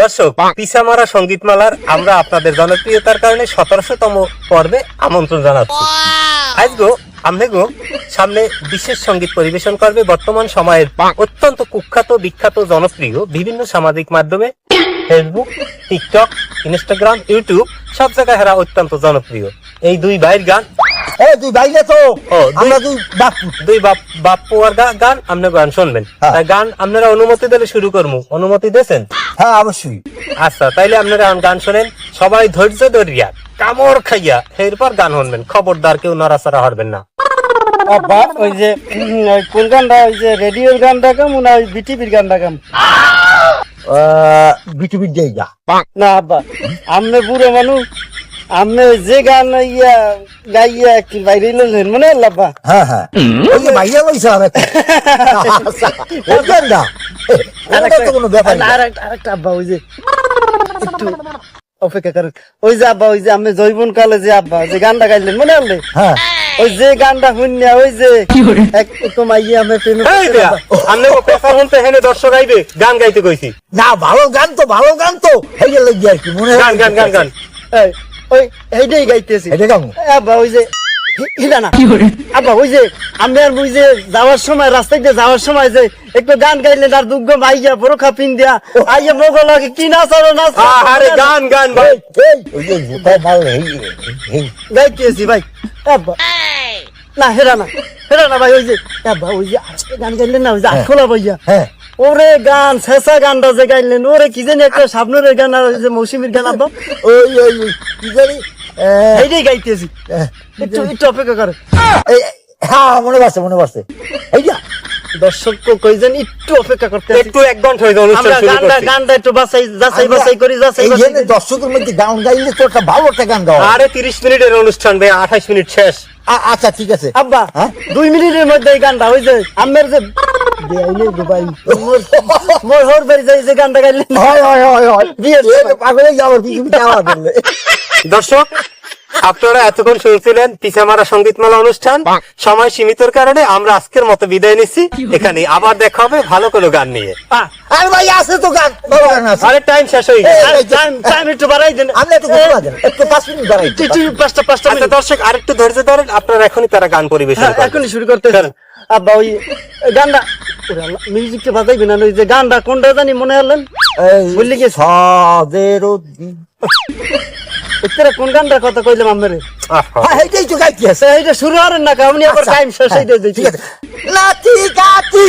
দর্শক পিসামারা সঙ্গীতমালার আমরা আপনাদের জনপ্রিয়তার কারণে সতেরোশোতম পর্বে আমন্ত্রণ জানাচ্ছি। আজগো আমনেগো সামনে বিশেষ সংগীত পরিবেশন করবে বর্তমান সময়ের অত্যন্ত কুখ্যাত বিখ্যাত জনপ্রিয় বিভিন্ন সামাজিক মাধ্যমে ফেসবুক টিকটক ইনস্টাগ্রাম ইউটিউব সব জায়গায় হেরা অত্যন্ত জনপ্রিয়। এই দুই ভাইয়ের গান এ তুই বাইরে তো। ও, দুই- আমরা দুই বাপ। বাপ পোয়ার গান আপনি গান শুনবেন। গান আপনারা অনুমতি দিলে শুরু করব অনুমতি হ্যাঁ অবশ্যই। আচ্ছা তাইলে আপনারা গান শোনেন। সবাই ধৈর্য ধরিয়া কামড় খাইয়া এরপর গান শুনবেন। খবরদার কেউ নড়াচড়া হরবেন না। আব্বা ওই যে কোন গানটা? ওই যে রেডিওর গান কাম না ওই বিটিভির গান কাম বিটুবির যাই না আব্বা আমনে বুড়ো মানুষ আমনে ওই যে গান ইয়া গাইয়া কি বাইরে লইলেন মনে হল আব্বা হ্যাঁ হ্যাঁ। ওই যে বাইরে লইছে আর একটা। আচ্ছা, ওই গানটা কোনো ব্যাপার না। আর আরেকটা আব্বা ওই যে একটু অপেক্ষা করেন ওই যে আব্বা ওই যে আমি জৈবন কালে যে আব্বা যে গানটা গাইলেন মনে হলে হ্যাঁ। ওই যে গানটা শুনিয়া ওই যে এক তোমাইয়া আমি প্রেমে ও শুনতে হেনে দর্শক আইবে গান গাইতে কইছি। না ভালো গান তো ভালো গান তো। এই যে লেগে আর কি মনে গান গান গান গান। এই, ওই এইটাই গাইতেছি। এটা আব্বা ওই যে হিলা না আব্বা ওই যে আমি আর ওই যে যাওয়ার সময় রাস্তায় দিয়ে যাওয়ার সময় যে একটু গান গাইলেন আর দুগ্গ আইয়া বোরখা পিন দিয়া আইয়া মোগ লাগে কি না সারো না আরে গান গান ভাই। ওই যে জুতা মাল গাইতেছি ভাই। আব্বা। না হেরা না হেরা না ভাই ওই যে আব্বা ওই যে আজকে গান গাইলেন না ওই যে আখোলা ভাইয়া। হ্যাঁ। ওরে গান শেষা গানটা যে গাইলেন ওরে কি জানি একটা সাবনুরের গান আর যে মৌসুমীর গান আব্বা। ওই ওই ওই, কি জানি এইটাই গাইতেছি। একটু একটু অপেক্ষা করে। এই, হ্যাঁ মনে পড়ছে মনে পড়ছে। এই যা দর্শক কই যেন একটু অপেক্ষা করতে আছি। একটু এক ঘণ্টা হইছে অনুষ্ঠান আমরা শুরু গানটা করছি। গানটা একটু বাছাই যাচাই বাছাই করি যাচাই এই বাছাই করি। দর্শকের মধ্যে গান গাইলে তো একটা ভালো একটা গান গাও আরে তিরিশ মিনিটের অনুষ্ঠান ভাই আঠাশ মিনিট শেষ। আচ্ছা ঠিক আছে। আব্বা হ্যাঁ? দুই মিনিটের মধ্যে এই গানটা ওই যে আমের যে বেআইনে দুবাই। মোর- মোর হর গানটা হয় হয় হয় হয়। বিয়ে পাগলে যাওয়ার পৃথিবীতে আমার দর্শক আপনারা এতক্ষণ শুনছিলেন পিছামারা সঙ্গীতমালা অনুষ্ঠান। সময় সীমিতর কারণে আমরা আজকের মতো বিদায় নিচ্ছি। এখানে আবার দেখা হবে ভালো কোনো গান নিয়ে। আর ভাই আছে তো গান। ভালো গান আছে। আরে টাইম শেষ হয়ে গেছে। টাইম টাইম একটু বাড়াই দেন। আপনি একটু দেন একটু পাঁচ মিনিট পাঁচটা আচ্ছা মিনিট। দর্শক আরেকটু ধৈর্য ধরেন আপনারা এখনই তারা গান পরিবেশন হ্যাঁ, করেন। এখনই শুরু করতে আব্বা ওই গানটা মিউজিকটা বাজাইবি না ওই যে গানটা কোনটা জানি মনে হলেন বললি কি? সাদের এত্তরা কোন গানটার কথা কইলাম আমারে। হ্যাঁ এইটাই তো গাইতে আছে এইটা শুরু হরেন না কামনি আবার আচ্ছা, টাইম শেষ হয়ে হ্যাঁ, ঠিক আছে। লাঠি গাছি